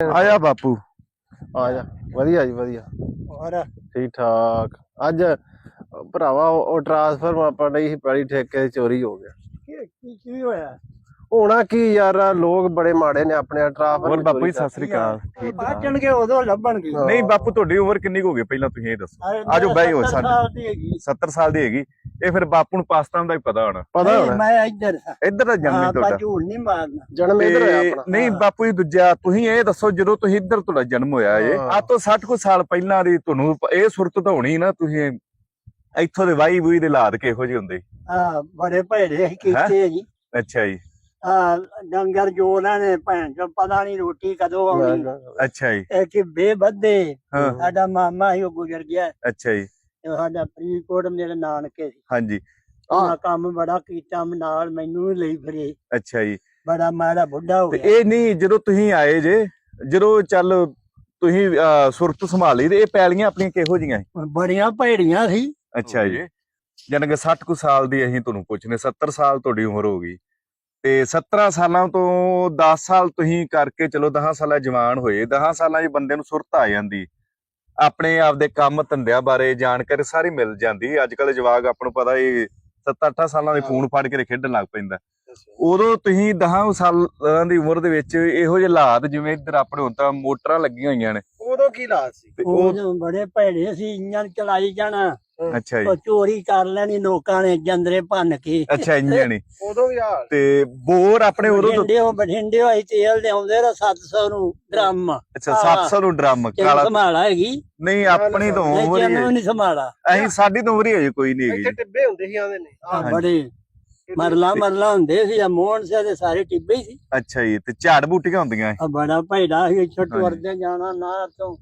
ਆਇਆ ਬਾਪੂ। ਆ ਜਾ। ਵਧੀਆ ਜੀ ਵਧੀਆ। ਹੋਰ? ਠੀਕ ਠਾਕ। ਅੱਜ ਭਰਾਵਾ ਉਹ ਟ੍ਰਾਂਸਫਰ ਆਪਾਂ ਨਹੀਂ ਸੀ ਪੈਲੀ ਠੇਕੇ ਦੀ ਚੋਰੀ ਹੋ ਗਿਆ। ਕੀ ਕੀ ਕੀ ਹੋਇਆ? ਹੋਣਾ ਕੀ ਯਾਰ ਲੋਕ ਬੜੇ ਮਾੜੇ ਨੇ ਆਪਣੇ ਟ੍ਰਾਂਸਫਰ ਹੋਰ ਬਾਪੂ ਜੀ ਸਤਿ ਸ੍ਰੀ ਅਕਾਲ। ਬਾਚਣਗੇ ਉਦੋਂ ਲੱਭਣਗੇ ਹਾਂ। ਨਹੀਂ ਬਾਪੂ ਤੁਹਾਡੀ ਉਮਰ ਕਿੰਨੀ ਕੁ ਹੋ ਗਈ? ਪਹਿਲਾਂ ਤੁਸੀਂ ਇਹ ਦੱਸੋ। ਆਜੋ ਬਹਿ ਜਾਓ ਸਾਡੇ। ਦੀ ਹੈਗੀ। 70 ਸਾਲ ਦੀ ਹੈਗੀ। ਇਹ ਫਿਰ ਬਾਪੂ ਨੂੰ ਪਾਕਿਸਤਾਨ ਦਾ ਹੀ ਪਤਾ ਹੋਣਾ। ਪਤਾ ਨਹੀਂ, ਹੋਣਾ। ਮੈਂ ਇੱਧਰ। ਇੱਧਰ ਦਾ ਜਨਮ ਹੀ ਤੁਹਾਡਾ। ਝੂਠ ਨਹੀਂ ਮਾਰਨਾ। ਜਨਮ ਇਧਰ ਹੋਇਆ ਆਪਣਾ। ਨਹੀਂ ਬਾਪੂ ਜੀ ਦੂਜਾ ਤੁਸੀਂ ਇਹ ਦੱਸੋ ਜਦੋਂ ਤੁਸੀਂ ਇੱਧਰ ਤੁਹਾਡਾ ਜਨਮ ਹੋਇਆ ਏ ਹਾਂ। ਆ ਤੋਂ 60 ਕੁ ਸਾਲ ਪਹਿਲਾਂ ਦੀ ਤੁਹਾਨੂੰ ਇਹ ਸੁਰਤ ਤਾਂ ਹੋਣੀ ਨਾ ਤੁਸੀਂ ਇੱਥੋਂ ਦੇ ਵਾਈ ਬੂਈ ਦੇ ਹਾਲਾਤ ਕਿਹੋ ਜਿਹੇ ਹੁੰਦੇ? ਆ ਬੜੇ ਭੇੜੇ ਕੀਤੇ ਜੀ। ਅੱਛਾ ਜੀ। ਆ ਡੰਗਰ ਜੋ ਉਹਨਾਂ ਨੇ ਭੈਣ ਚੋ ਪਤਾ ਨਹੀਂ ਰੋਟੀ ਕਦੋਂ ਆਉਣੀ। ਅੱਛਾ ਜੀ। ਇਹ ਕਿ ਬੇਬੱਦੇ ਹਾਂ। ਸਾਡਾ ਮਾਮਾ ਸੀ ਉਹ ਗੁਜ਼ਰ ਗਿਆ। ਅੱਛਾ ਜੀ। ਤੇ ਸਾਡਾ ਫਰੀਦਕੋਟ ਮੇਰੇ ਨਾਨਕੇ ਸੀ। ਹਾਂਜੀ। ਉਹਨਾਂ ਕੰਮ ਬੜਾ ਕੀਤਾ ਨਾਲ ਮੈਨੂੰ ਲਈ ਫਿਰੇ। ਅੱਛਾ ਜੀ। ਬੜਾ ਮਾੜਾ ਬੁੱਢਾ ਹੋ ਗਿਆ। ਇਹ ਨਹੀਂ ਜਦੋਂ ਤੁਸੀਂ ਆਏ ਜੇ ਜਦੋਂ ਚੱਲ ਤੁਸੀਂ ਸੁਰਤ ਸੰਭਾਲੀ ਤੇ ਇਹ ਪੈਲੀਆਂ ਆਪਣੀਆਂ ਕਿਹੋ ਜੀਆਂ ਬੜੀਆਂ ਭੇੜੀਆਂ ਸੀ। ਅੱਛਾ ਜੀ। ਜਾਨ ਕਿ 60 ਕੁ ਸਾਲ ਦੀ ਅਸੀਂ ਤੁਹਾਨੂੰ ਪੁੱਛਨੇ 70 ਸਾਲ ਤੁਹਾਡੀ ਉਮਰ ਹੋ ਗਈ। ਤੇ 17 ਸਾਲਾਂ ਤੋਂ 10 ਸਾਲ ਤੁਸੀਂ ਕਰਕੇ ਚਲੋ 10 ਸਾਲਾਂ ਜਵਾਨ ਹੋਏ 10 ਸਾਲਾਂ 'ਚ ਬੰਦੇ ਨੂੰ ਸੁਰਤ ਆ ਜਾਂਦੀ। ਆਪਣੇ ਆਪ ਦੇ ਕੰਮ ਧੰਦਿਆਂ ਬਾਰੇ ਜਾਣਕਾਰੀ ਸਾਰੀ ਮਿਲ ਜਾਂਦੀ। ਅੱਜ ਕੱਲ ਜਵਾਗ ਆਪਾਂ ਨੂੰ ਪਤਾ ਹੀ 7-8 ਸਾਲਾਂ ਦੇ ਫੋਨ ਫੜ ਕੇ ਖੇਡਣ ਲੱਗ ਪੈਂਦਾ। ਉਦੋਂ ਤੁਸੀਂ 10 ਸਾਲਾਂ ਦੀ ਉਮਰ ਦੇ ਵਿੱਚ ਇਹੋ ਜਿਹੇ ਹਾਲਾਤ ਜਿਵੇਂ ਇੱਧਰ ਆਪਣੇ ਹੁਣ ਤਾਂ ਮੋਟਰਾਂ ਲੱਗੀਆਂ ਹੋਈਆਂ ਨੇ। ਉਦੋਂ ਕੀ ਲਾਤ ਸੀ? ਤੇ ਉਹ ਉਹ ਬੜੇ ਭੈੜੇ ਸੀ ਇੰਜਨ ਚਲਾਈ ਜਾਣਾ। ਅੱਛਾ ਜੀ। ਉਹ ਚੋਰੀ ਕਰ ਲੈਣੀ ਲੋਕਾਂ ਨੇ ਜੰਦਰੇ ਭੰਨ ਕੇ। ਅੱਛਾ ਇੰਜਣ ਹੀ। ਉਦੋਂ ਵੀ ਹਾਲ ਤੇ ਬੋਰ ਆਪਣੇ ਉਦੋਂ ਤੋਂ ਬਠਿੰਡੇ ਬਠਿੰਡੇ ਹੋਈ ਤੇਲ ਦੇ ਆਉਂਦੇ ਰ 700 ਨੂੰ ਡਰਮ। ਅੱਛਾ 700 ਨੂੰ ਡਰਮ ਕਾਲਾ ਸੰਭਾਲਾ ਹੈਗੀ। ਨਹੀਂ ਆਪਣੀ ਤਾਂ ਨਹੀਂ ਉਮਰ ਹੀ ਨਹੀਂ ਸੰਭਾਲਾ। ਅਸੀਂ ਸਾਡੀ ਤਾਂ ਉਮਰ ਹੀ ਹੈ ਕੋਈ ਨਹੀਂ ਹੈਗੀ। ਇੱਥੇ ਟਿੱਬੇ ਹੁੰਦੇ ਸੀ ਆਂਦੇ ਨੇ। ਆ ਹਾਂਜੀ। ਬੜੇ। ਮਰਲਾ ਮਰਲਾ ਹੁੰਦੇ ਸੀ ਆ ਮੋਹਨ ਸੇ ਦੇ ਸਾਰੇ ਟਿੱਬੇ ਹੀ ਸੀ। ਅੱਛਾ ਜੀ ਤੇ ਝਾੜ ਬੂਟੀਆਂ ਹੁੰਦੀਆਂ ਆ ਬੜਾ ਭੈੜਾ ਸੀ ਛੱਟ। ਵਰਦੇ ਜਾਣਾ ਨਾਰ ਤੋਂ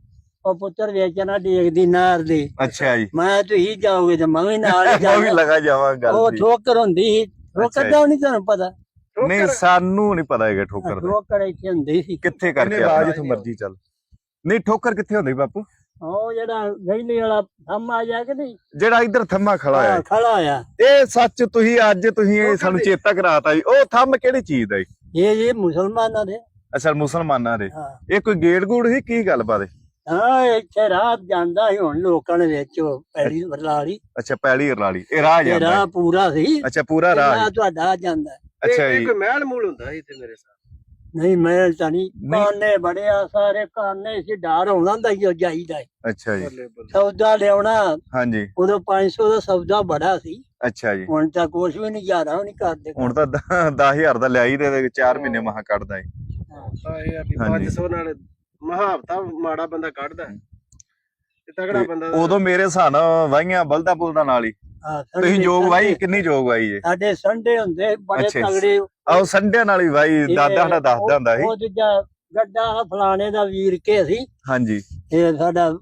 ਉਹ ਪੁੱਤਰ ਵੇਚਣਾ ਡੇਗਦੀ ਨਾਰ ਦੇ। ਅੱਛਾ ਜੀ। ਮੈਂ ਤੁਸੀਂ ਜਾਓਗੇ ਤੇ ਮੈਂ ਵੀ ਨਾਲ ਹੀ ਮੈਂ ਵੀ ਲਗਾ ਜਾਵਾਂ ਗੱਲ ਉਹ ਦੀ ਠੋਕਰ ਹੁੰਦੀ ਸੀ। ਠੋਕਰ। ਦਾ ਨਹੀਂ ਤੁਹਾਨੂੰ ਪਤਾ? ਨਹੀਂ ਸਾਨੂੰ ਨਹੀਂ ਪਤਾ ਹੈਗਾ ਠੋਕਰ ਦਾ। ਠੋਕਰ ਇੱਥੇ ਹੁੰਦੀ ਸੀ। ਕਿੱਥੇ ਕਰਕੇ ਆਵਾਜ਼ ਜਿੱਥੋਂ ਮਰਜ਼ੀ ਚੱਲ। ਨਹੀਂ ਠੋਕਰ ਕਿੱਥੇ ਹੁੰਦੀ ਬਾਪੂ? ਉਹ ਜਿਹੜਾ ਗੈਲੀ ਵਾਲਾ ਥੰਮ ਆ ਜਾ ਕੇ ਨਹੀਂ? ਜਿਹੜਾ ਇੱਧਰ ਥੰਮਾ ਖੜਾ ਹਾਂ, ਹੈ। ਖੜਾ ਆ। ਇਹ ਸੱਚ ਤੁਸੀਂ ਅੱਜ ਤੁਸੀਂ ਇਹ ਸਾਨੂੰ ਚੇਤਾ ਕਰਾਤਾ ਜੀ। ਉਹ ਥੰਮ ਕਿਹੜੀ ਚੀਜ਼ ਦਾ ਜੀ? ਇਹ ਜੀ ਮੁਸਲਮਾਨਾਂ ਦੇ। ਅਸਲ ਮੁਸਲਮਾਨਾਂ ਦੇ। ਹਾਂ। ਇਹ ਕੋਈ ਗੇੜ ਗੂੜ ਸੀ? ਕੀ ਗੱਲਬਾਤ ਹੈ? ਹਾਂ ਇੱਥੇ ਰਾਹ ਜਾਂਦਾ ਸੀ ਹੁਣ ਲੋਕਾਂ ਨੇ ਵਿੱਚ ਉਹ ਪੈੜੀ ਵਰਲਾਲੀ ਅੱਛਾ ਪੈਲੀ ਰਲਾਲੀ। ਇਹ ਰਾਹ ਇਹ ਜਾਂਦਾ ਹੈ। ਰਾਹ ਪੂਰਾ ਸੀ। ਅੱਛਾ ਪੂਰਾ ਰਾਹ ਰਾਹ ਹੈ। ਤੁਹਾਡਾ ਜਾਂਦਾ ਅੱਛਾ ਇਹ ਜੀ। ਕੋਈ ਮਹਿਲ ਮੂਲ ਹੁੰਦਾ ਸੀ ਇੱਥੇ ਮੇਰੇ ਸਾਹ ਨਹੀਂ ਮੈਂ ਤਾਂ ਨਹੀਂ। ਨਹੀਂ। ਕਾਨੇ ਬੜੇ ਆ ਸਾਰੇ ਕਾਨੇ ਸੀ ਡਰ ਆਉਂਦਾ ਹੁੰਦਾ ਉਹ ਜਾਈਦਾ। ਅੱਛਾ ਜੀ। ਸੌਦਾ ਲਿਆਉਣਾ ਹਾਂਜੀ। ਉਦੋਂ 500 ਦਾ ਸੌਦਾ ਬੜਾ ਸੀ। ਅੱਛਾ ਜੀ। ਹੁਣ ਤਾਂ ਕੁਛ ਵੀ ਨਹੀਂ ਜ਼ਿਆਦਾ ਵੀ ਨਹੀਂ ਕਰਦੇ। ਹੁਣ ਤਾਂ 10000 ਦਾ ਲਿਆਈ ਤੇ 4 ਮਹੀਨੇ ਮਹਾ ਕੱਢਦਾ ਹੈ ਤਾਂ ਇਹ ਆ ਵੀ ਹਾਂਜੀ। 500 ਨਾਲ ਮਹਾਵਤਾ ਮਾੜਾ ਬੰਦਾ ਕੱਢਦਾ। ਤੇ ਤਗੜਾ ਬੰਦਾ ਉਦੋਂ ਮੇਰੇ ਹਿਸਾਬ ਨਾਲ ਵਾਹੀਆਂ ਬਲਦਾ ਬੁਲਦਾ ਨਾਲ ਹੀ। ਹਾਂ, ਤੁਸੀਂ ਜੋਗ ਸੰਡੇ- ਕਿੰਨੀ ਜੋਗ ਵਾਈ ਜੇ? ਸਾਡੇ ਸੰਡੇ ਹੁੰਦੇ ਬੜੇ ਅੱਛਾ। ਤਗੜੇ। ਆਹ ਸੰਡਿਆਂ ਨਾਲ ਹੀ ਵਾਈ ਦਾਦਾ ਸਾਡਾ ਦੱਸਦਾ ਹੁੰਦਾ ਸੀ। ਉਹ ਦੂਜਾ ਗੱਡਾ ਫਲਾਣੇ ਦਾ ਵੀਰ ਕੇ ਸੀ। ਹਾਂਜੀ। ਇਹ ਸਾਡਾ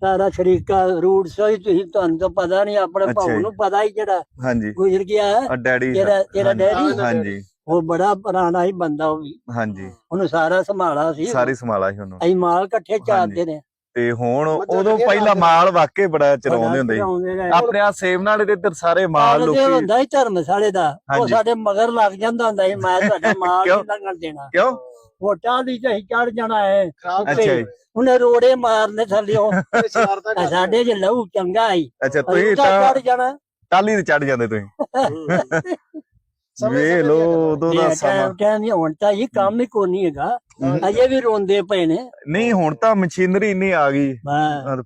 ਸਾਰਾ ਸ਼ਰੀਕਾ ਰੂਟ ਸਹੀ ਤੁਸੀਂ ਤੁਹਾਨੂੰ ਤਾਂ ਪਤਾ ਨਹੀਂ ਆਪਣੇ ਅੱਛਾ ਭਾਉ ਜੀ। ਨੂੰ ਪਤਾ ਹੀ ਜਿਹੜਾ ਹਾਂਜੀ। ਗੁਜ਼ਰ ਗਿਆ ਹੈ। ਆ ਡੈਡੀ ਤੇਰਾ ਹਾਂਜੀ, ਡੈਡੀ ਹਾਂਜੀ। ਉਹ ਬੜਾ ਪੁਰਾਣਾ ਹੀ ਬੰਦਾ ਉਹ ਵੀ। ਹਾਂਜੀ। ਉਹਨੂੰ ਸਾਰਾ ਸੰਭਾਲਾ ਸੀ। ਸਾਰੀ ਸੰਭਾਲਾ ਸੀ ਉਹਨੂੰ। ਅਸੀਂ ਮਾਲ ਇਕੱਠੇ ਚਾਰਦੇ ਨੇ। ਤੇ ਹੁਣ ਉਦੋਂ ਪਹਿਲਾਂ ਮਾਲ ਵਾਕੇ ਬੜਾ ਚਰਾਉਂਦੇ ਹੁੰਦੇ ਸੀ। ਆਪਣੇ ਆ ਸੇਵ ਨਾਲ ਦੇ ਇੱਧਰ ਸਾਰੇ ਮਾਲ ਮਾਲ ਲੋਕੀ ਹੁੰਦਾ ਹੀ ਧਰਮਸ਼ਾਲੇ ਦਾ ਉਹ ਹਾਂਜੀ। ਸਾਡੇ ਮਗਰ ਲੱਗ ਜਾਂਦਾ ਹੁੰਦਾ ਸੀ ਮੈਂ ਤੁਹਾਡਾ ਮਾਲ ਕਿਉਂ? ਨਹੀਂ ਲੰਘਣ ਦੇਣਾ। ਕਿਉਂ? ਵੋਟਾਂ ਦੀ ਤੇ ਚੜ ਜਾਣਾ ਹੈ। ਖਰਾਬ ਅੱਛਾ ਜੀ। ਉਹਨੇ ਰੋੜੇ ਮਾਰਨੇ ਥੱਲਿਓ ਸ਼ਰਾਰਤਾਂ ਆ ਸਾਡੇ ਚ ਲਹੂ ਚੰਗਾ ਹੀ ਅੱਛਾ ਤੁਸੀਂ ਚੜ ਤਾਂ ਜਾਣਾ। ਟਾਲੀ ਤੇ ਚੜ ਜਾਂਦੇ ਤੁਸੀਂ। ਵੇ ਸਮੇਂ ਲੋ ਉਦੋਂ ਦਾ ਸਮਾਂ। ਟਾਈਮ ਟਾਈਮ ਹੀ ਹੁਣ ਤਾਂ ਇਹ ਕੰਮ ਹੀ ਕੋਈ ਨਹੀਂ ਹੈਗਾ। ਅਜੇ ਵੀ ਰੋਂਦੇ ਪਏ ਨੇ। ਨਹੀਂ ਹੁਣ ਤਾਂ ਮਸ਼ੀਨਰੀ ਇੰਨੀ ਆ ਗਈ।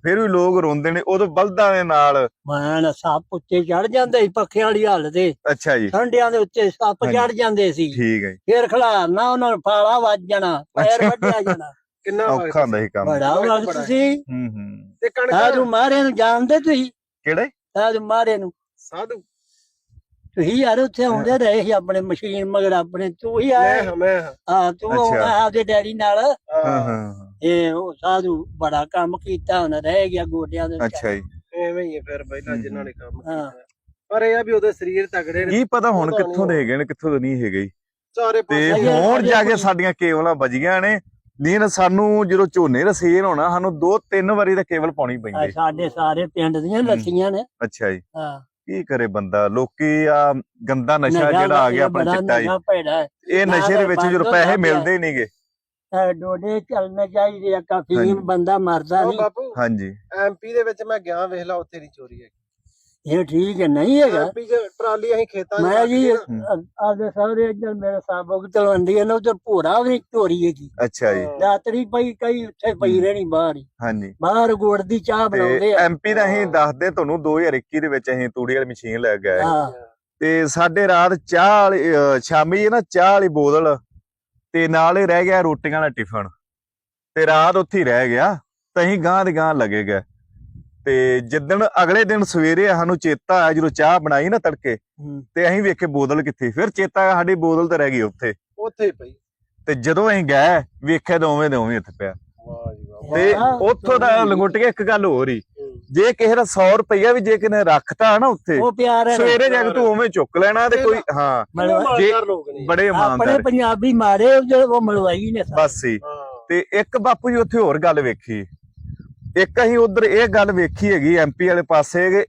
ਫਿਰ ਵੀ ਲੋਕ ਰੋਂਦੇ ਨੇ ਉਦੋਂ ਬਲਦਾਂ ਦੇ ਨਾਲ। ਮੈਂ ਸੱਪ ਉੱਤੇ ਚੜ ਜਾਂਦੇ ਸੀ ਪੱਖਿਆਂ ਵਾਲੀ ਹਾਲਤ ਤੇ ਅੱਛਾ ਜੀ। ਠੰਡਿਆਂ ਦੇ ਉੱਤੇ ਸੱਪ। ਚੜ ਜਾਂਦੇ ਸੀ। ਠੀਕ ਹੈ। ਫੇਰ ਖਲਾਰਨਾ ਉਹਨਾਂ ਨੂੰ ਫਾਲਾ ਵੱਜ ਜਾਣਾ ਪੈਰ ਵੱਢਿਆ ਜਾਣਾ। ਕਿੰਨਾ ਔਖਾ ਹੁੰਦਾ ਸੀ ਕੰਮ। ਬੜਾ ਵਕਤ ਸੀ। ਹੂੰ ਹੂੰ। ਤੇ ਕਣਕ ਸਾਧੂ ਮਾਰੇ ਨੂੰ ਜਾਣਦੇ ਤੁਸੀਂ? ਕਿਹੜੇ? ਸਾਧੂ ਮਾਰੇ ਨੂੰ। ਸਾਧੂ। ਤੁਸੀਂ ਯਾਰ ਉੱਥੇ ਆਉਂਦੇ ਰਹੇ ਸੀ ਆਪਣੇ ਮਸ਼ੀਨ ਮਗਰ ਆਪਣੇ ਤੂੰ ਹੀ ਮੈਂ ਆਇਆ ਹਾਂ, ਮੈਂ ਹਾਂ। ਤੂੰ। ਆਉਣਾ ਆਪਦੇ ਡੈਡੀ ਨਾਲ ਹਾਂ ਹਾਂ। ਇਹ ਉਹ ਸਾਧੂ ਬੜਾ ਕੰਮ ਕੀਤਾ ਹੁਣ ਰਹਿ ਗਿਆ ਗੋਡਿਆਂ ਦੇ। ਅੱਛਾ ਜੀ ਐਵੇਂ ਹੀ ਹੈ ਫਿਰ ਪਹਿਲਾਂ ਜਿਨ੍ਹਾਂ ਨੇ ਕੰਮ ਹਾਂ। ਕੀਤਾ ਪਰ ਇਹ ਆ ਵੀ ਉਹਦੇ ਸਰੀਰ ਤਗੜੇ ਨੇ ਕੀ ਪਤਾ ਹੁਣ ਕਿੱਥੋਂ ਦੇ ਹੈਗੇ ਨੇ ਕਿੱਥੋਂ ਦੇ ਨਹੀਂ ਹੈਗੇ ਜੀ। ਸਾਰੇ ਤੇ ਹੁਣ ਜਾ ਕੇ ਸਾਡੀਆਂ ਕੇਵਲਾਂ ਨੇ ਨਹੀਂ ਨਾ ਸਾਨੂੰ ਜਦੋਂ ਝੋਨੇ ਦਾ ਸੀਜ਼ਨ ਹੋਣਾ ਸਾਨੂੰ ਦੋ ਤਿੰਨ ਵਾਰੀ ਤਾਂ ਕੇਵਲ ਪਾਉਣੀ ਆ ਪੈਂਦੀ ਸਾਡੇ ਸਾਰੇ ਪਿੰਡ ਦੀਆਂ। ਲੱਸੀਆਂ ਨੇ ਅੱਛਾ ਜੀ ਹਾਂ ਕੀ ਕਰੇ ਬੰਦਾ ਲੋਕੀ ਆ ਗੰਦਾ ਨਸ਼ਾ ਜਿਹੜਾ ਆ ਗਿਆ ਆਪਣਾ ਚਿੱਟਾ ਹੈ। ਇਹ ਨਸ਼ੇ ਦੇ ਵਿੱਚ ਜਦੋਂ ਪੈਸੇ। ਮਿਲਦੇ ਨਹੀਂਗੇ ਡੋਡੇ ਚੱਲਣੇ ਚਾਹੀਦੇ ਆ ਕਾਫੀ। ਬੰਦਾ ਮਰਦਾ ਨਹੀਂ ਹਾਂਜੀ ਐਮਪੀ ਦੇ ਵਿੱਚ ਮੈਂ ਗਿਆ ਵੇਖ ਲਾ ਉੱਥੇ ਨਹੀਂ ਚੋਰੀ ਹੈ ਇਹ ਠੀਕ ਹੈ ਨਹੀਂ ਹੈਗਾ। ਟਰਾਲੀ ਅਸੀਂ ਖੇਤਾਂ 'ਚ ਮੈਂ ਜੀ ਰੱਖਦੇ। ਆਦੇ ਸਾਰੇ ਇੱਧਰ ਮੇਰੇ ਸਾਬਕ ਤਲਵੰਡੀ ਹੈ ਨਾ ਉਧਰ ਭੋਰਾ ਵੀ ਚੋਰੀ ਹੈਗੀ ਅੱਛਾ ਜੀ। ਰਾਤਰੀ ਪਈ ਕਈ ਉੱਥੇ ਪਈ ਹੂੰ। ਰਹਿਣੀ ਬਾਹਰ ਹੀ। ਹਾਂਜੀ। ਬਾਹਰ ਗੁੜ ਦੀ ਚਾਹ ਤੇ ਬਣਾਉਂਦੇ ਆ। ਐਮਪੀ ਦਾ ਅਸੀਂ ਦੱਸਦੇ ਤੁਹਾਨੂੰ 2021 ਦੇ ਵਿੱਚ ਅਸੀਂ ਤੂੜੀ ਵਾਲੀ ਮਸ਼ੀਨ ਲੈ ਕੇ ਆਏ। ਹਾਂ। ਤੇ ਸਾਡੇ ਰਾਤ ਚਾਹ ਵਾਲੀ ਅਹ ਸ਼ਾਮੀ ਨਾ ਚਾਹ ਵਾਲੀ ਬੋਤਲ ਤੇ ਨਾਲ ਹੀ ਰਹਿ ਗਿਆ ਰੋਟੀਆਂ ਦਾ ਟਿਫਨ। ਤੇ ਰਾਤ ਉੱਥੇ ਹੀ ਰਹਿ ਗਿਆ ਤੇ ਅਸੀਂ ਗਾਂ ਦੇ ਗਾਂ ਲੱਗੇ ਗਏ। ਤੇ ਜਿੱਦਣ ਅਗਲੇ ਦਿਨ ਸਵੇਰੇ ਸਾਨੂੰ ਚੇਤਾ ਆਇਆ ਜਦੋਂ ਚਾਹ ਬਣਾਈ ਨਾ ਤੜਕੇ। ਤੇ ਅਸੀਂ ਵੇਖੇ ਬੋਤਲ ਕਿੱਥੇ ਫਿਰ ਚੇਤਾ ਸਾਡੀ ਬੋਤਲ ਤਾਂ ਰਹਿ ਗਈ ਉੱਥੇ। ਉੱਥੇ ਪਈ। ਤੇ ਜਦੋਂ ਅਸੀਂ ਗਏ ਵੇਖਿਆ ਤਾਂ ਉਵੇਂ ਦੇ ਉਵੇਂ ਇੱਥੇ ਪਿਆ। ਵਾਹ ਜੀ ਵਾਹ। ਤੇ ਉੱਥੋਂ ਦਾ। ਲੰਗੁੱਟ ਕੇ ਇੱਕ ਗੱਲ ਹੋਰ ਹੀ। ਜੇ ਕਿਸੇ ਦਾ 100 ਰੁਪਈਆ ਵੀ ਜੇ ਕਿਸੇ ਨੇ ਰੱਖਤਾ ਨਾ ਉੱਥੇ ਉਹ ਪਿਆਰ ਹੈ ਨਾ। ਸਵੇਰੇ ਜਾ ਕੇ ਤੂੰ ਉਵੇਂ ਚੁੱਕ ਲੈਣਾ ਤੇ ਕੋਈ ਹਾਂ। ਇਮਾਨਦਾਰ ਨੇ। ਬੜੇ ਆਪਣੇ ਇਮਾਨਦਾਰ। ਪੰਜਾਬੀ ਮਾੜੇ ਜਿਹੜੇ ਉਹ ਮਲਵਾਈ ਨੇ। ਬਸ ਸੀ ਹਾਂ। ਤੇ ਇੱਕ ਬਾਪੂ ਜੀ ਉੱਥੇ ਹੋਰ ਗੱਲ ਵੇਖੀ। ਇੱਕ ਅਸੀਂ ਉਧਰ ਇਹ ਗੱਲ ਵੇਖੀ ਹੈਗੀ ਐਮਪੀ ਵਾਲੇ ਪਾਸੇ ਕਿ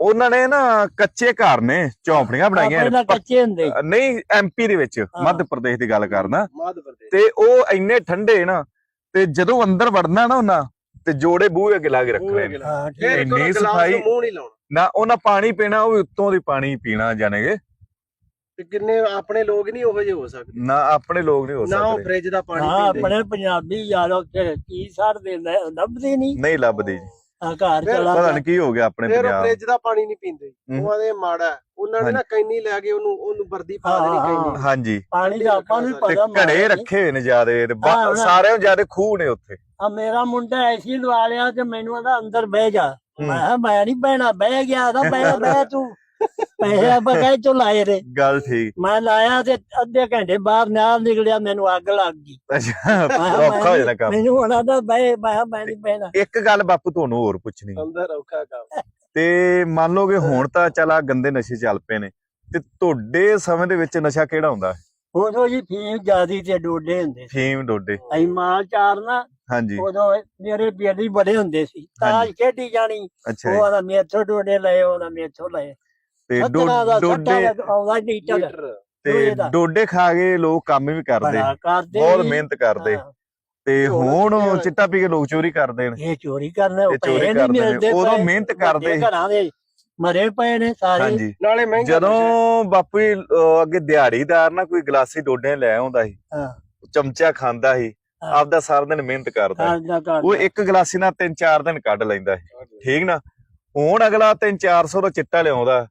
ਉਹਨਾਂ ਨੇ ਨਾ ਕੱਚੇ ਘਰ ਨੇ ਝੌਂਪੜੀਆਂ ਬਣਾਈਆਂ ਨੇ। ਕੱਚੇ ਹੁੰਦੇ। ਪ- ਨਹੀਂ ਐਮਪੀ ਦੇ ਵਿੱਚ ਮੱਧ ਪ੍ਰਦੇਸ਼ ਦੀ ਗੱਲ ਕਰਨਾ ਮਾਧ ਪ੍ਰਦੇਸ਼। ਤੇ ਉਹ ਇੰਨੇ ਠੰਡੇ ਨਾ ਤੇ ਜਦੋਂ ਅੰਦਰ ਵੜਨਾ ਨਾ ਉਹਨਾਂ ਤੇ ਜੋੜੇ ਬੂਹੇ ਅੱਗੇ ਲਾ ਕੇ ਰੱਖਣੇ ਨੇ ਇੰਨੀ ਸਫਾਈ- ਮੂੰਹ ਨਹੀਂ ਲਾਉਣਾ। ਨਾ ਉਹਨਾਂ ਪਾਣੀ ਪੀਣਾ ਉਹ ਵੀ ਉੱਤੋਂ ਦੀ ਪਾਣੀ ਪੀਣਾ ਜਾਣਗੇ ਤੇ ਕਿੰਨੇ ਆਪਣੇ ਲੋਕ ਨਹੀਂ ਉਹੋ ਜਿਹੇ ਹੋ ਸਕਦੇ। ਨਾ ਆਪਣੇ ਲੋਕ ਨਹੀਂ ਹੋ ਨਾ ਉਹ ਸਕਦੇ। ਫ੍ਰਿਜ ਦਾ ਪਾਣੀ ਹਾਂ ਪੀਂਦੇ। ਆਪਣੇ ਪੰਜਾਬੀ ਯਾਰ ਉੱਥੇ ਕੀ ਛੱਡਦੇ ਲੈ ਲੱਭਦੇ ਨਹੀਂ। ਨਹੀਂ ਲੱਭਦੇ ਜੀ। ਆ ਘਰ ਫਿਰ ਚਲਾ ਪਤਾ ਨਹੀਂ ਕੀ ਹੋ ਗਿਆ ਆਪਣੇ ਫਿਰ ਉਹ ਪੰਜਾਬ। ਫ੍ਰਿਜ ਦਾ ਪਾਣੀ ਨਹੀਂ ਪੀਂਦੇ। ਹੂੰ। ਉਹ ਆਦੇ ਮਾੜਾ ਹੈ। ਉਹਨਾਂ ਨੇ ਨਾ ਕੈਨੀ ਲੈ ਕੇ ਉਹਨੂੰ ਉਹਨੂੰ ਵਰਦੀ ਪਾ ਦੇਣੀ ਹਾਂ, ਹਾਂ। ਕੈਨੀ ਹਾਂਜੀ। ਪਾਣੀ ਦਾ ਆਪਾਂ ਨੂੰ ਤੇ ਪਤਾ ਘੜੇ ਰੱਖੇ ਹੋਏ ਨੇ ਜਿਆਦੇ ਤੇ ਬਾ- ਹਾਂ, ਉਹਨਾਂ- ਸਾਰਿਆਂ ਨੂੰ ਜਿਆਦੇ ਖੂਹ ਨੇ ਉੱਥੇ। ਆ ਮੇਰਾ ਮੁੰਡਾ ਐਸੀ ਲਵਾ ਲਿਆ ਤੇ ਮੈਨੂੰ ਕਹਿੰਦਾ ਅੰਦਰ ਬਹਿ ਜਾ। ਮੈਂ ਕਿਹਾ ਮੈਂ ਨਹੀਂ ਬਹਿਣਾ ਬਹਿ ਗਿਆ ਤਾਂ ਬਹਿ ਬਹਿ ਤੂੰ। ਪੈਸੇ ਬਗਾਇ ਤੋਂ ਲਾਏ ਰੇ ਗੱਲ ਠੀਕ। ਮੈਂ ਲਾਇਆ ਤੇ ਅੱਧੇ ਘੰਟੇ ਬਾਹਰ ਨਾਲ ਨਿਕਲਿਆ ਮੈਨੂੰ ਅੱਗ ਲੱਗ ਗਈ। ਅੱਛਾ ਕਿਹਾ ਔਖਾ ਹੋ ਜਾਣਾ ਕੰਮ। ਮੈਨੂੰ ਉਹਨਾਂ ਦਾ ਬਹਿ ਮੈਂ ਕਿਹਾ ਮੈਂ ਨਹੀਂ ਬਹਿਣਾ। ਇੱਕ ਗੱਲ ਬਾਪੂ ਤੁਹਾਨੂੰ ਹੋਰ ਪੁੱਛਣੀ। ਅੰਦਰ ਔਖਾ ਕੰਮ। ਤੇ ਮੰਨ ਲਓ ਕਿ ਹੁਣ ਤਾਂ ਚੱਲ ਆ ਗੰਦੇ ਨਸ਼ੇ ਚੱਲ ਪਏ ਨੇ। ਤੇ ਤੁਹਾਡੇ ਸਮੇਂ ਦੇ ਵਿੱਚ ਨਸ਼ਾ ਕਿਹੜਾ ਹੁੰਦਾ? ਉਦੋਂ ਜੀ ਫੀਮ ਜਿਆਦੀ ਤੇ ਡੋਡੇ ਹੁੰਦੇ ਫੀਮ ਡੋਡੇ। ਅਸੀਂ ਮਾਲ ਚਾਰਨਾ ਹਾਂਜੀ। ਉਦੋਂ ਮੇਰੇ ਬੇਲੀ ਬੜੇ ਹੁੰਦੇ ਸੀ। ਤਾਜ। ਖੇਡੀ ਜਾਣੀ ਉਹ ਆਦਾ ਮੇਥੋਂ ਡੋਡੇ ਲਏ ਉਹਦਾ ਮੇਥੋਂ ਲਏ। ਤੇ ਦਾ ਡੋਡੇ ਆਉਂਦਾ ਲੀਟਰ ਤੇ ਲੋਹੇ ਦਾ। ਡੋਡੇ ਖਾ ਕੇ ਲੋਕ ਕੰਮ ਵੀ ਕਰਦੇ ਬੜਾ ਕਰਦੇ ਬਹੁਤ ਸੀ। ਮਿਹਨਤ ਕਰਦੇ ਹਾਂ, ਤੇ ਹੁਣ ਹੁਣ ਕਿੱਥੇ ਚਿੱਟਾ ਪੀ ਕੇ ਲੋਕ ਚੋਰੀ ਕਰਦੇ ਨੇ ਇਹ ਚੋਰੀ ਕਰਨੇ ਉਹ ਇਹ ਚੋਰੀ ਪੈਸੇ ਨਹੀਂ ਕਰਦੇ ਨੇ। ਮਿਲਦੇ ਉਦੋਂ ਮਿਹਨਤ ਕਰਦੇ। ਘਰਾਂ ਦੇ ਮਰੇ ਪਏ ਨੇ ਸਾਰੇ ਹਾਂਜੀ ਨਾਲੇ ਮਹਿੰਗਾ ਜਦੋਂ ਬਾਪੂ ਜੀ ਅਹ ਅੱਗੇ ਦਿਹਾੜੀਦਾਰ ਨਾ ਕੋਈ ਗਲਾਸੀ ਡੋਡੇ ਲੈ ਆਉਂਦਾ ਸੀ ਹਾਂ। ਚਮਚਾ ਖਾਂਦਾ ਸੀ ਹਾਂ। ਆਪਦਾ ਸਾਰਾ ਦਿਨ ਮਿਹਨਤ ਕਰਦਾ ਸੀ। ਉਹ ਇੱਕ ਗਲਾਸੀ ਨਾਲ 3-4 ਦਿਨ ਕੱਢ ਲੈਂਦਾ ਸੀ। ਠੀਕ ਨਾ ਹੁਣ ਅਗਲਾ 3-400 ਦਾ ਚਿੱਟਾ ਲਿਆਉਂਦਾ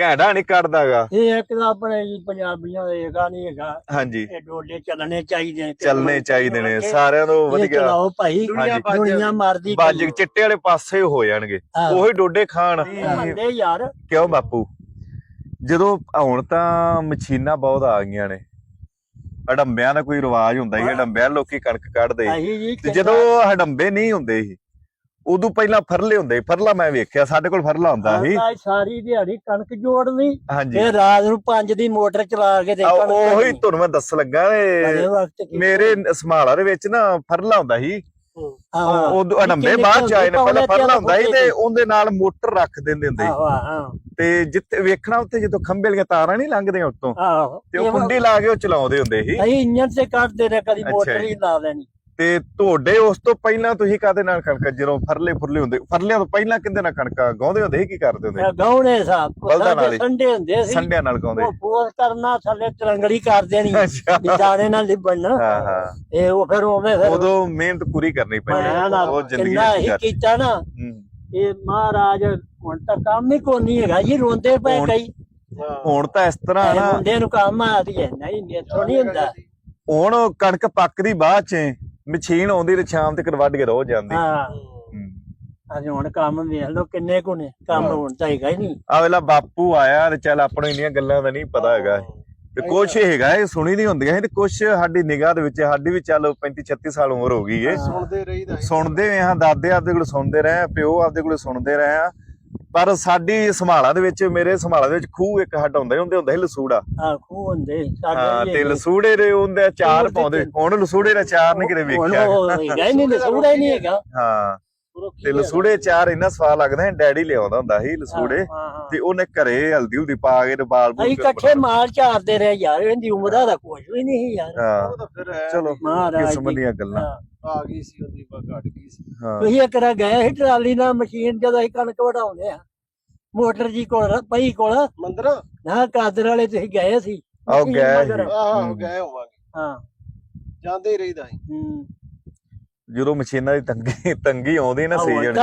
ਘੈਂਡਾ ਨਹੀਂ ਕੱਢਦਾਗਾ। ਇਹ ਇੱਕ ਤਾਂ ਆਪਣੇ ਜੀ ਪੰਜਾਬੀਆਂ ਦਾ ਹੈਗਾ ਨਹੀਂ ਹੈਗਾ। ਹਾਂਜੀ। ਇਹ ਡੋਲੇ ਚੱਲਣੇ ਚਾਹੀਦੇ ਨੇ। ਚੱਲਣੇ ਚਾਹੀਦੇ ਨੇ। ਸਾਰਿਆਂ ਤੋਂ ਇਹ ਵਧੀਆ ਚਲਾਓ ਭਾਈ। ਦੁਨੀਆ ਮਰਦੀ ਬਾਜ ਚਿੱਟੇ ਵਾਲੇ ਪਾਸੇ ਹੋ ਜਾਣਗੇ। ਉਹੀ ਡੋਡੇ ਖਾਣ। ਮੰਦੇ ਯਾਰ। ਕਿਉਂ ਬਾਪੂ? ਜਦੋਂ ਹੁਣ ਤਾਂ ਮਸ਼ੀਨਾਂ ਬਹੁਤ ਆ ਗਈਆਂ ਨੇ। ਹਡੰਬਿਆਂ ਦਾ ਕੋਈ ਰਿਵਾਜ ਹੁੰਦਾ ਸੀ। ਹਾਂ। ਹਡੰਬਿਆਂ ਨਾਲ ਲੋਕੀ ਕਣਕ ਕੱਢਦੇ ਸੀ। ਜਦੋਂ ਹਡੰਬੇ ਨਹੀਂ ਹੁੰਦੇ ਸੀ ਉਦੋਂ ਪਹਿਲਾਂ ਫਰਲੇ ਹੁੰਦੇ। ਫਰਲਾ ਮੈਂ ਵੇਖਿਆ ਸਾਡੇ ਕੋਲ ਫਰਲਾ ਹੁੰਦਾ ਸੀ। ਆਹ ਸਾਰੀ ਦਿਹਾੜੀ ਕਣਕ ਜੋੜਨੀ ਹਾਂਜੀ। ਤੇ ਰਾਤ ਨੂੰ 5 ਦੀ ਮੋਟਰ ਚਲਾ ਕੇ ਆ, ਕਣਕ ਉਹੀ। ਤੁਹਾਨੂੰ ਮੈਂ ਦੱਸ ਲੱਗਾ ਵਕਤ ਕੀ- ਮੇਰੇ ਸਮਾਲਾ ਦੇ ਵਿੱਚ ਨਾ ਫਰਲਾ ਹੁੰਦਾ ਸੀ। ਹਾਂ। ਉਹ ਨਿੱਕੇ ਬਾਅਦ ਚ ਆਏ ਨੇ ਪਹਿਲਾਂ ਫਰਲਾ ਹੁੰਦਾ ਸੀ ਤੇ ਉਹਦੇ ਨਾਲ ਮੋਟਰ ਰੱਖ ਦਿੰਦੇ ਹੁੰਦੇ ਸੀ। ਆਹੋ ਆਹੋ ਤੇ ਜਿੱਥੇ ਵੇਖਣਾ ਉੱਥੇ ਜਦੋਂ ਖੰਭੇ ਵਾਲੀਆਂ ਤਾਰਾਂ ਨਹੀਂ ਲੰਘਦੀਆਂ ਉੱਤੋਂ ਆਹੋ। ਤੇ ਉਹ ਕੁੰਡੀ ਲਾ ਕੇ ਉਹ ਚਲਾਉਂਦੇ ਹੁੰਦੇ ਸੀ। ਅਸੀਂ ਇੰਜਨ ਤੇ ਕੱਢਦੇ ਨੇ ਕਦੀ ਅੱਛਾ ਮੋਟਰ ਜੀ। ਹੀ ਲਾ ਲੈਣੀ। ਤੇ ਤੁਹਾਡੇ ਉਸ ਤੋਂ ਪਹਿਲਾਂ ਤੁਸੀਂ ਕਾਦੇ ਨਾਲ ਕਣਕ ਜਦੋਂ ਫਰਲੇ ਫੁਰਲੇ ਹੁੰਦੇ ਫਰਲਿਆਂ ਤੋਂ ਪਹਿਲਾਂ ਕਿੰਦੇ ਨਾਲ ਕਣਕਾਂ ਗਾਉਂਦੇ ਹੁੰਦੇ ਕੀ ਕਰਦੇ ਹੁੰਦੇ ਗਾਉਣੇ ਸਾਹਿਬ ਬਲਦਾਂ ਨਾਲ ਹੀ। ਸੰਡੇ ਹੁੰਦੇ ਸੀ। ਸੰਡਿਆਂ ਨਾਲ ਗਾਉਂਦੇ ਉਹ ਫੋਰਸ ਕਰਨਾ ਥੱਲੇ ਤਰੰਗੜੀ ਕਰ ਦੇਣੀ ਅੱਛਾ। ਵੀ ਦਾਣੇ ਨਾਲ ਲਿਬਣ ਹਾਂ ਹਾਂ। ਇਹ ਉਹ ਫਿਰ ਉਵੇਂ ਫਿਰ ਉਦੋਂ ਮਿਹਨਤ ਪੂਰੀ ਕਰਨੀ ਪੈਂਦੀ ਉਹ ਜ਼ਿੰਦਗੀ ਕਿੰਨਾ ਦੀ ਹੀ ਗੱਲ। ਕੀਤਾ ਨਾ। ਇਹ ਮਹਾਰਾਜ ਹੁਣ ਤਾਂ ਕੰਮ ਹੀ ਕੋਈ ਨਹੀਂ ਹੈਗਾ ਜੀ ਰੋਂਦੇ ਪਏ ਹੁਣ- ਕਈ। ਹਾਂ ਹੁਣ ਤਾਂ ਇਸ ਤਰ੍ਹਾਂ ਨਾ ਮੁੰਡੇ ਨੂੰ ਕੰਮ ਆਦੀ ਹੈ ਨਹੀਂ ਮੇਥੋਂ ਨਹੀਂ ਹੁੰਦਾ। ਹੁਣ ਕਣਕ ਪੱਕਦੀ ਬਾਅਦ ਚ ਮਸ਼ੀਨ ਆਉਂਦੀ ਤੇ ਸ਼ਾਮ ਤੱਕ ਵੱਢ ਕੇ ਰੋ ਜਾਂਦੀ ਹਾਂ ਹੂੰ। ਅੱਜ ਹੁਣ ਕੰਮ ਵੇਖ ਲਓ ਕਿੰਨੇ ਕੁ ਨੇ ਕੰਮ। ਹੁਣ ਹੈਗਾ ਹੀ ਨਹੀਂ ਆ ਵੇਲਾ ਬਾਪੂ ਆਇਆ ਤੇ ਚੱਲ ਆਪਾਂ ਨੂੰ ਇੰਨੀਆਂ ਗੱਲਾਂ ਦਾ ਨਹੀਂ ਪਤਾ ਹੈਗਾ ਤੇ ਕੁਛ ਹੈਗਾ ਇਹ ਸੁਣੀ ਨਹੀਂ ਹੁੰਦੀਆਂ ਸੀ ਤੇ ਕੁਛ ਸਾਡੀ ਨਿਗਾਹ ਦੇ ਵਿੱਚ ਸਾਡੀ ਵੀ ਚੱਲ 35 36 ਸਾਲ ਉਮਰ ਹੋ ਗਈ ਏ। ਸੁਣਦੇ ਰਹੀਦਾ। ਸੁਣਦੇ ਹਾਂ ਦਾਦੇ ਆਪਦੇ ਕੋਲ ਸੁਣਦੇ ਰਹੇ ਆ ਪਿਓ ਆਪਦੇ ਕੋਲ ਸੁਣਦੇ ਰਹੇ ਆ ਪਰ ਸਾਡੀ ਸੰਭਾਲਾ ਦੇ ਵਿੱਚ ਮੇਰੇ ਸੰਭਾਲਾ ਦੇ ਵਿੱਚ ਖੂਹ ਇੱਕ ਹੱਟ ਹੁੰਦਾ ਹੁੰਦੇ ਹੁੰਦਾ ਲਸੂੜਾ। ਆ ਖੂ ਹੁੰਦੇ ਹਾਂ ਤੇ ਲਸੂੜੇ ਦੇ ਅਚਾਰ ਉਹਦੇ ਪਾਉਂਦੇ। ਹੁਣ ਲਸੂੜੇ ਦਾ ਅਚਾਰ ਨਹੀਂ ਕਿਤੇ ਵੇਖਿਆ ਹੀ ਨਹੀਂ ਹੀ ਨਹੀਂ ਹੈਗਾ। ਹਾਂ। ਤੇ ਲਸੂੜੇ ਚਾਰ ਇੰਨਾ ਸਵਾਦ ਲੱਗਦਾ ਹੈ ਡੈਡੀ ਲਿਆਉਂਦਾ ਹੁੰਦਾ ਸੀ ਲਸੂੜੇ। ਤੇ ਉਹਨੇ ਘਰੇ ਹਲਦੀ ਹੁਲਦੀ ਪਾ ਕੇ ਤੇ ਬਾਲ ਬੂਲ ਅਸੀਂ ਇਕੱਠੇ ਮਾਲ ਚਾਰਦੇ ਰਹੇ ਯਾਰ ਇਹਦੀ ਉਮਰ ਦਾ ਕੁਝ ਵੀ ਨਹੀਂ ਸੀ ਯਾਰ। ਹਾਂ। ਉਹ ਤਾਂ ਫਿਰ ਹੈ ਚਲੋ ਕਿਸਮ ਦੀਆਂ ਗੱਲਾਂ। ਆ ਗਈ ਸੀ ਉਹਦੀ ਬਾ ਘਟ ਗਈ ਸੀ। ਤੁਸੀਂ ਇੱਕ ਰਾ ਗਏ ਸੀ ਟਰਾਲੀ ਨਾਲ ਮਸ਼ੀਨ ਜਦੋਂ ਅਸੀਂ ਕਣਕ ਵਢਾਉਂਦੇ ਆ ਮੋਟਰ ਜੀ ਕੋਲ ਪਈ ਕੋਲ। ਮੰਦਰਾ? ਨਾ ਕਾਦਰ ਵਾਲੇ ਤੁਸੀਂ ਗਏ ਸੀ। ਮਸ਼ੀਨ ਗਏ। ਆਹ। ਗਏ ਹੋਵਾਂਗੇ। ਹਾਂ। ਜਾਂਦੇ ਹੀ ਰਹੀਦਾ ਸੀ। ਹੂੰ। ਜਦੋਂ ਮਸ਼ੀਨਾਂ ਦੀ ਤੰਗੀ ਤੰਗੀ ਆਉਂਦੀ ਨਾ ਸੀਜ਼ਨ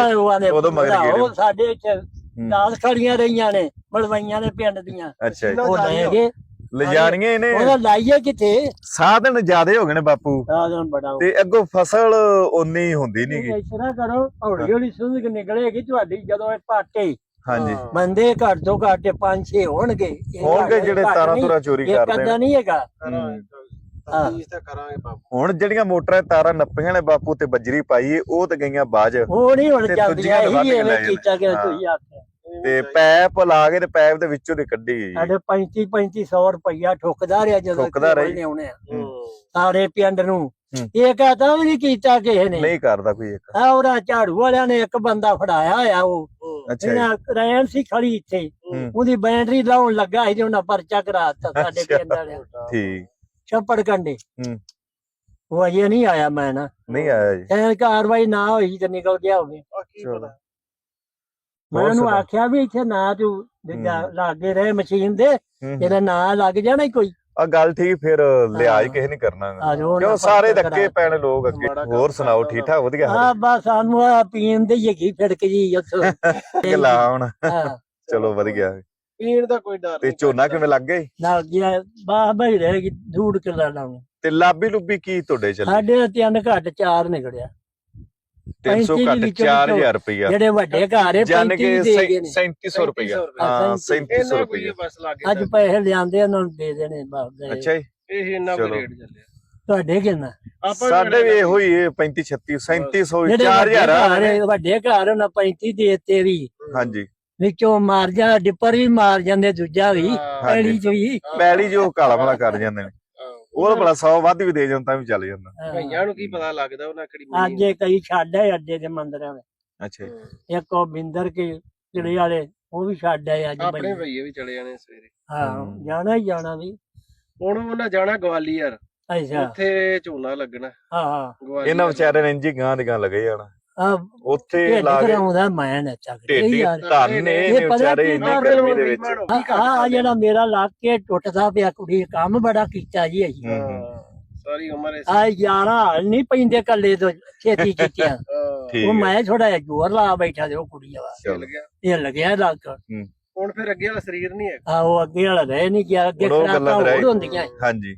ਉਦੋਂ ਮਗਰ ਨੇ। ਸਾਡੇ ਹੂੰ। 10 ਖੜੀਆਂ ਰਹੀਆਂ ਨੇ ਮਲਵਈਆਂ ਦੇ ਪਿੰਡ ਦੀਆਂ। ਅੱਛਾ ਉਹ ਲੈ ਜਾਣੀਆਂ। ਗਏ। ਲਿਜਾਣੀਆਂ ਇਹਨੇ। ਉਹਦਾ ਲਾਈਏ ਕਿੱਥੇ? ਸਾਧਨ ਜ਼ਿਆਦੇ ਹੋ ਗਏ ਨੇ ਬਾਪੂ। ਸਾਧਨ ਬੜਾ ਤੇ ਅੱਗੋਂ ਫਸਲ ਉਨੀ ਹੁੰਦੀ ਨਹੀਂ ਗੀ। ਇਸ ਤਰ੍ਹਾਂ ਕਰੋ ਹੌਲੀ ਹੌਲੀ ਸੁੰਝ ਕੇ ਨਿਕਲੇਗੀ ਤੁਹਾਡੀ ਜਦੋਂ ਇਹ ਪਾਟੇ। ਹਾਂਜੀ। ਬੰਦੇ ਘੱਟ ਤੋਂ ਘੱਟ ਪੰਜ ਛੇ ਹੋਣਗੇ। ਇਹ ਹੋਣਗੇ ਜਿਹੜੇ ਤਾਰਾਂ ਤੁਰਾਂ ਚੋਰੀ ਇਹ ਕਰਦੇ ਕਦਾ ਨੇ। ਨਹੀਂ ਹੈਗਾ। ਤਾਂ ਕਰਾਂਗੇ ਹੁਣ ਜਿਹੜੀਆਂ ਮੋਟਰਾਂ ਦੇ ਤਾਰਾਂ ਨੱਪੀਆਂ ਨੇ ਬਾਪੂ ਤੇ ਬੱਜਰੀ ਪਾਈਏ ਉਹ ਤੇ ਗਈਆਂ ਬਾਜ ਉਹ ਨਹੀਂ ਹੁਣ ਤੇ ਚੱਲਦੀਆਂ ਦੂਜੀਆਂ ਤਾਂ ਵੱਧ ਇਹੀ ਕੇ ਐਵੇਂ ਲੈ ਜਾਂਦੇ। ਕੀਤਾ ਕਿ ਹਾਂ। ਤੁਸੀਂ ਆਖਿਆ ਤੇ ਪੈਪ ਲਾ ਕੇ ਤੇ ਪੈਪ ਦੇ ਵਿੱਚੋਂ ਦੀ ਕੱਢੀ ਗਈ ਸਾਡੇ 35 3500 ਰੁਪਇਆ ਠੁਕਦਾ ਰਿਹਾ ਜਦੋਂ ਠੁੱਕਦਾ ਰਿਹਾ। ਲਿਆਉਣੇ ਹੂੰ। ਸਾਰੇ ਪਿੰਡ ਨੂੰ ਹੂੰ। ਇਹ ਕਹਤਾ ਵੀ ਨਹੀਂ ਕੀਤਾ ਕਿਸੇ ਨੇ ਨਹੀਂ ਕਰਦਾ ਕੋਈ ਇੱਕ ਆ ਉਹਦਾ ਝਾੜੂ ਵਾਲਿਆਂ ਨੇ ਇੱਕ ਬੰਦਾ ਫੜਾਇਆ ਹੋਇਆ ਉਹ। ਅੱਛਾ ਜੀ ਇਹਨਾਂ ਸੀ ਖੜੀ ਇੱਥੇ ਹੂੰ। ਉਹਦੀ ਬੈਟਰੀ ਲਾਉਣ ਲੱਗਾ ਸੀ ਤੇ ਉਹਨਾਂ ਪਰਚਾ ਕਰਾਤਾ ਸਾਡੇ ਅੱਛਾ। ਪਿੰਡ ਵਾਲਿਆਂ ਠੀਕ ਛੱਪੜ ਕੰਡੇ। ਹੂੰ। ਉਹ ਅਜੇ ਨਹੀਂ ਆਇਆ ਮੈਂ ਨਾ। ਨਹੀਂ ਆਇਆ ਜੀ। ਐ ਕਾਰਵਾਈ ਨਾ ਹੋਈ ਤੇ ਨਿਕਲ ਗਿਆ ਹੋਵੇ ਆ ਕੀ ਚਲੋ। ਪਤਾ? ਮੈਂ ਹੋਰ ਉਹਨੂੰ। ਆਖਿਆ ਵੀ ਇੱਥੇ ਨਾ ਤੂੰ ਹੂੰ। ਲਾਗੇ ਰਹੇ ਮਸ਼ੀਨ ਦੇ ਹੂੰ, ਹੂੰ। ਇਹਦਾ ਨਾਂ ਲੱਗ ਜਾਣਾ ਹੀ ਕੋਈ। ਆ ਗੱਲ ਠੀਕ ਫਿਰ ਲਿਆਜ ਹਾਂ। ਕਿਸੇ ਨਹੀਂ ਕਰਨਾ ਜੋ ਕਿਉਂ ਸਾਰੇ ਧੱਕੇ ਪੈਣ ਲੋਕ ਅੱਗੇ। ਮਾੜਾ ਕੰਮ ਹੋਰ ਸੁਣਾਓ ਕਰਦਾ ਠੀਕ ਠਾਕ ਵਧੀਆ ਆ ਬਸ ਸਾਨੂੰ ਆ ਪੀਣ ਦੇ ਹੈਗੀ ਫਿੜਕ ਜੀ ਉੱਥੋਂ। ਗੱਲਾਂ ਹੁਣ ਹਾਂ। ਚਲੋ ਵਧੀਆ। ਪੀਣ ਦਾ ਕੋਈ ਡਰ ਤੇ ਨਹੀਂ ਝੋਨਾ ਕਿਵੇਂ ਲੱਗ ਗਏ ਨਾਲ ਗਿਆ ਬਾਹ ਬਈ ਰਹੇਗੀ ਧੂੜ ਕਿੱਲਾ ਲਾਉਣੀ ਤੇ ਲਾਬੀ ਲੁੱਬੀ ਕੀ ਤੁਹਾਡੇ ਚੱਲੇ? ਸਾਡੇ ਤਿੰਨ ਘੱਟ ਚਾਰ ਨਿਕੜਿਆ। 300 ਪੈਂਤੀ ਘੱਟ ਵਿੱਚੋਂ 4000 ਰੁਪਇਆ ਜਿਹੜੇ ਵੱਡੇ ਘਰ ਹੈ ਜਾਨ ਕੇ 35 ਦੇ ਗਏ ਨੇ। 3700 ਰੁਪਇਆ ਹਾਂ, ਹਾਂ 3700 ਇਹਨਾਂ ਕੋਈ ਰੁਪਇਆ ਬਸ ਲੱਗੇ ਅੱਜ ਪੈਸੇ ਲਿਆਂਦੇ ਉਹਨਾਂ ਨੂੰ ਦੇ ਦੇਣੇ ਬਾਪ ਦੇ। ਅੱਛਾ ਜੀ। ਇਹ ਇੰਨਾ ਚਲੋ। ਕੋਈ ਰੇਟ ਚੱਲਿਆ। ਤੁਹਾਡੇ ਕਿੰਨਾ? ਆਪਾਂ ਸਾਡੇ ਵੀ ਇਹੋ ਹੀ 35 36 3700 ਜਿਹੜੇ ਵੱਡੇ 4000 ਘਰ ਹੈ, ਵੱਡੇ ਘਰ ਉਹਨਾਂ 35 ਦੇ ਦਿੱਤੇ ਵੀ। ਹਾਂਜੀ। ਵਿੱਚੋਂ ਮਾਰ ਜਾ ਡਿੱਪਰ ਵੀ ਮਾਰ ਜਾਂਦੇ ਦੂਜਾ ਵੀ ਪੈੜੀ ਚ ਵੀ ਪੈਲੀ ਜੋ ਕਾਲਾ ਵਾਲਾ ਕਰ ਜਾਂਦੇ ਨੇ। ਉਹ ਬੜਾ 100 ਵੱਧ ਵੀ ਦੇ ਤਾਂ ਵੀ ਚੱਲ ਜਾਂਦਾ। ਭਈਆਂ ਨੂੰ ਕੀ ਪਤਾ ਲੱਗਦਾ ਉਹਨਾਂ ਕਿਹੜੀ ਅੱਜ ਇਹ ਕਈ ਛੱਡ ਆਏ ਅੱਡੇ ਦੇ ਮੰਦਰਾਂ ਵਿੱਚ। ਅੱਛਾ। ਇੱਕ ਉਹ ਬਿੰਦਰ ਕੇ ਜਿਹੜੇ ਵਾਲੇ ਉਹ ਵੀ ਛੱਡ ਆਏ ਅੱਜ ਆਪਣੇ ਭਈਏ ਵੀ ਚਲੇ ਜਾਣੇ ਸਵੇਰੇ। ਹਾਂ। ਜਾਣਾ ਹੀ ਜਾਣਾ ਵੀ ਹੁਣ ਉਹਨਾਂ ਜਾਣਾ ਗਵਾਲੀਅਰ। ਅੱਛਾ। ਉੱਥੇ ਝੋਨਾ ਲੱਗਣਾ। ਹਾਂ ਹਾਂ। ਇਹਨਾਂ ਵਿਚਾਰਿਆਂ ਨੇ ਇੰਜੀ ਗਾਂ ਦੀ ਗਾਂ ਲਗੇ ਜਾਣਾ। ਆ ਉੱਥੇ ਲਾ ਕੇ ਕਰਾਉਂਦਾ ਮੈਂ ਨਾ ਚੱਕ ਢੇਡੀ ਯਾਰ ਧੰਨ ਨੇ ਇਹ ਵਿਚਾਰੇ ਕੀ ਇੰਨੀ ਨਾ ਗਰਮੀ ਦੇ ਵਿੱਚ। ਆ ਜਿਹੜਾ ਮੇਰਾ ਲੱਗ ਕੇ ਟੁੱਟਦਾ ਪਿਆ ਕੁੜੀ ਕੰਮ ਬੜਾ ਕੀਤਾ ਜੀ ਅਸੀਂ। ਹੂੰ, ਹੂੰ। ਹਾਂ, ਸਾਰੀ ਉਮਰ ਇਸ ਆ ਯਾਰਾਂ ਹਾਲ ਨਹੀਂ ਪੈਂਦੇ ਕੱਲੇ ਤੋਂ ਛੇਤੀ ਕੀਤੀਆਂ ਉਹ ਮੈਂ ਥੋੜਾ ਜਿਹਾ ਜ਼ੋਰ ਲਾ ਬੈਠਾ ਤੇ ਉਹ ਕੁੜੀ ਵਾ ਚੱਲ। ਗਿਆ। ਇਹ ਲੱਗਿਆ ਲੱਗ ਹੁਣ ਫਿਰ ਅੱਗੇ ਵਾਲਾ ਸਰੀਰ ਨਹੀਂ ਹੈ ਆ ਉਹ ਅੱਗੇ ਵਾਲਾ ਰਹਿ ਨਹੀਂ ਗਿਆ ਅੱਗੇ ਖਰਾਕਾਂ ਹੋਰ ਹੁੰਦੀਆਂ। ਹਾਂਜੀ।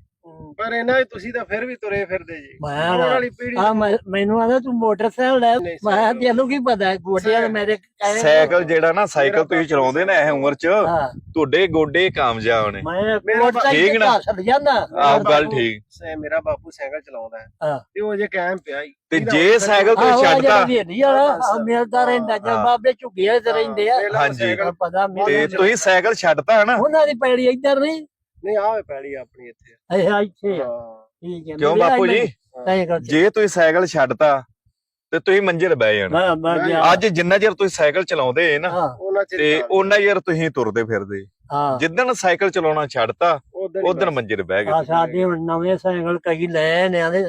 ਪਰ ਇਹਨਾਂ ਤੁਸੀਂ ਤਾਂ ਫਿਰ ਵੀ ਤੁਰੇ ਫਿਰਦੇ ਜੀ। ਮੈਂ ਆਉਣ ਵਾਲੀ ਪੀੜ੍ਹੀ ਆ ਮੈਨੂੰ ਆਦਾ ਤੂੰ ਮੋਟਰਸਾਈਕਲ ਲੈ। ਨਹੀਂ, ਮੈਂ ਸਾਈਕਲ। ਤੈਨੂੰ ਕੀ ਪਤਾ ਗੋਡਿਆਂ ਦੇ ਮੇਰੇ ਕਹੇ ਸਾਈਕਲ ਜਿਹੜਾ ਨਾ ਸਾਈਕਲ ਤੁਸੀਂ ਚਲਾਉਂਦੇ ਨਾ ਇਹ ਉਮਰ 'ਚ ਹਾਂ। ਤੁਹਾਡੇ ਗੋਡੇ ਕਾਮਯਾਬ ਨੇ। ਮੈਂ ਮੇਰਾ ਮੋਟਰਸਾਈਕਲ ਠੀਕ ਨਾ? ਘਸੜ ਜਾਂਦਾ। ਆਹ ਗੱਲ ਠੀਕ। ਸੇ ਮੇਰਾ ਬਾਪੂ ਸਾਈਕਲ ਚਲਾਉਂਦਾ ਹੈ। ਹਾਂ। ਤੇ ਉਹ ਜੇ ਕਾਇਮ ਪਿਆ ਹੀ ਤੇ ਜੇ ਸਾਈਕਲ ਆਹ ਤੁਸੀਂ ਜਿਹੜਾ ਵਾਲਾ ਆ ਮਿਲਦਾ ਰਹਿੰਦਾ ਜਦ। ਬਾਬੇ ਝੁੱਗੀਆਂ ਤੇ ਰਹਿੰਦੇ ਆ। ਹਾਂਜੀ। ਪਤਾ ਤੇ ਤੁਸੀਂ ਸਾਈਕਲ ਛੱਡਤਾ ਨਾ? ਉਹਨਾਂ ਦੀ ਪੈੜੀ ਇੱਧਰ ਨਹੀਂ। ਨਹੀਂ ਆਵੇ ਪੈੜੀ ਆਪਣੀ ਇੱਥੇ। ਇਹ ਇੱਥੇ ਆ। ਹਾਂ। ਠੀਕ ਹੈ ਕਿਉਂ ਬਾਪੂ ਜੀ? ਤੈਂ ਕਰ ਜੇ ਤੁਸੀਂ ਸਾਈਕਲ ਛੱਡਤਾ ਤੇ ਤੁਸੀਂ ਮੰਜੇ ਤੇ ਬਹਿ ਜਾਣਾ। ਮੈਂ ਮੈਂ ਗਿਆ। ਅੱਜ ਜਿੰਨਾ ਚਿਰ ਤੁਸੀਂ ਸਾਈਕਲ ਚਲਾਉਂਦੇ ਨਾ ਹਾਂ। ਉਹਨਾਂ ਚਿਰ ਤੇ ਉਹਨਾਂ ਚਿਰ ਤੁਸੀਂ ਤੁਰਦੇ ਫਿਰਦੇ। ਹਾਂ। ਜਿੱਦਣ ਸਾਈਕਲ ਚਲਾਉਣਾ ਛੱਡਤਾ ਉਦੋਂ ਮੰਜੇ ਤੇ ਬਹਿ ਆ ਗਏ ਸਾਡੇ ਹੁਣ ਨਵੇਂ ਸਾਈਕਲ ਕਈ ਲੈ ਨੇ ਆਂਦੇ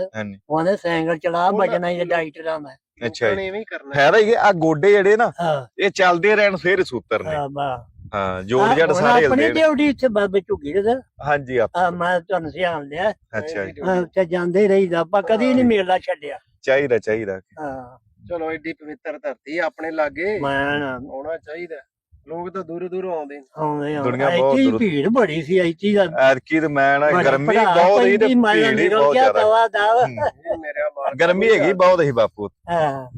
ਉਹਨੇ ਸਾਈਕਲ ਚਲਾ ਉਹਨਾਂ- ਬਜਣਾ ਹੀ ਡਾਈਟਰਾਂ ਮੈਂ। ਅੱਛਾ ਜੀ। ਐਵੇਂ ਹੀ ਕਰਨਾ। ਫਾਇਦਾ ਹੀ ਆ ਗੋਡੇ ਜਿਹੜੇ ਨਾ ਇਹ ਚੱਲਦੇ ਰਹਿਣ ਫੇਰ ਸੂਤਰ ਨੇ। ਹਾਂ ਹਾਂ ਜੋੜ ਜੜ ਸਾਰੇ ਆਪਣੀ ਹਿਲਦੇ ਨੇ। ਡਿਊਟੀ ਇੱਥੇ ਬਾਬੇ ਝੁੱਗੀ ਦੇ ਹਾਂਜੀ ਆਪ ਆ ਮੈਂ ਤੁਹਾਨੂੰ ਸਿਆਣ ਲਿਆ। ਅੱਛਾ ਜੀ। ਹਾਂ, ਉੱਥੇ ਜਾਂਦੇ ਰਹੀਦਾ ਆਪਾਂ ਕਦੀ ਨਹੀਂ ਮੇਲਾ ਛੱਡਿਆ। ਚਾਹੀਦਾ ਚਾਹੀਦਾ। ਹਾਂ। ਚਲੋ ਏਡੀ ਪਵਿੱਤਰ ਧਰਤੀ ਆਪਣੇ ਲਾਗੇ। ਮੈਂ ਨਾ ਆਉਣਾ ਚਾਹੀਦਾ। ਲੋਕ ਤਾਂ ਦੂਰ ਦੂਰੋਂ ਆਉਂਦੇ ਨੇ। ਆਉਂਦੇ ਆ ਦੁਨੀਆ ਬਹੁਤ ਇੱਥੇ ਹੀ ਦੂਰ- ਭੀੜ ਬੜੀ ਸੀ ਇੱਥੇ ਦਾ ਐਤਕੀ ਤੇ ਮੈਂ ਨਾ ਗਰਮੀ ਬਹੁਤ ਹੀ ਤੇ ਭੀੜ ਹੀ ਬਹੁਤ ਜ਼ਿਆਦਾ। ਦਵਾ ਦਵਾ ਹੂੰ। ਇਹ ਮੇਰਾ ਮਾਲ ਗਰਮੀ ਹੈਗੀ ਬਹੁਤ ਹੀ ਬਾਪੂ। ਹਾਂ।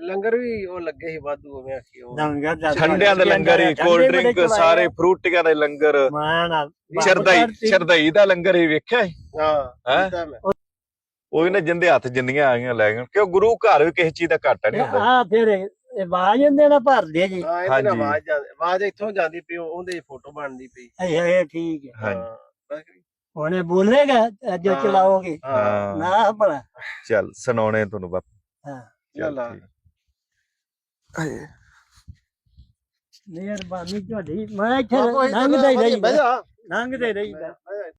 ਲੰਗਰ ਵੀ ਉਹ ਲੱਗੇ ਸੀ ਵਾਧੂ ਉਵੇਂ ਆਖੀ ਉਹ। ਲੰਗਰ ਦਾ ਠੰਡਿਆਂ ਦੇ ਲੰਗਰ। ਹੀ ਕੋਲਡ ਡਰਿੰਕ ਸਾਰੇ ਫਰੂਟੀਆਂ ਦੇ ਲੰਗਰ। ਮੈਂ ਨਾ ਸ਼ਰਦਾਈ ਸ਼ਰਦਾਈ ਦਾ ਲੰਗਰ ਹੀ ਵੇਖਿਆ ਸੀ? ਹਾਂ ਹੈਂ? ਉਹ ਇਹਨਾਂ ਜਿੰਦੇ ਹੱਥ ਜਿੰਨੀਆਂ ਆ ਗਈਆਂ ਲੈ ਗਏ। ਕਿਉਂ ਗੁਰੂ ਘਰ ਵੀ ਕਿਸੇ ਚੀਜ਼ ਦਾ ਘਾਟਾ ਨਹੀਂ ਹੁੰਦਾ? ਆ ਫਿਰ ਇਹ ਬਾਜ ਜਾਂਦੇ ਨਾ ਭਰਦੇ ਜੀ। ਹਾਂ ਇਹਦੇ। ਨਾਲ ਆਵਾਜ਼ ਜਾਂਦੀ ਆਵਾਜ਼ ਇੱਥੋਂ ਜਾਂਦੀ ਪਈ ਉਹ- ਉਹਦੇ ਫੋਟੋ ਬਣਦੀ ਪਈ। ਇਹ ਠੀਕ ਹੈ। ਹਾਂ, ਉਹਨੇ ਬੋਲੇਗਾ ਅੱਜ ਹਾਂ। ਚਲਾਓਗੇ। ਹਾਂ। ਹਾਂ ਨਾ ਭਲਾ। ਚੱਲ ਸੁਣਾਉਣੇ ਤੁਹਾਨੂੰ ਬਾਪੂ। ਹਾਂ। ਚੱਲ। ਮਿਹਰਬਾਨੀ ਤੁਹਾਡੀ ਮੈਂ ਇੱਥੇ ਲੰਘਦਾ ਹੀ ਜਾ ਲੰਘਦੇ ਜਾ।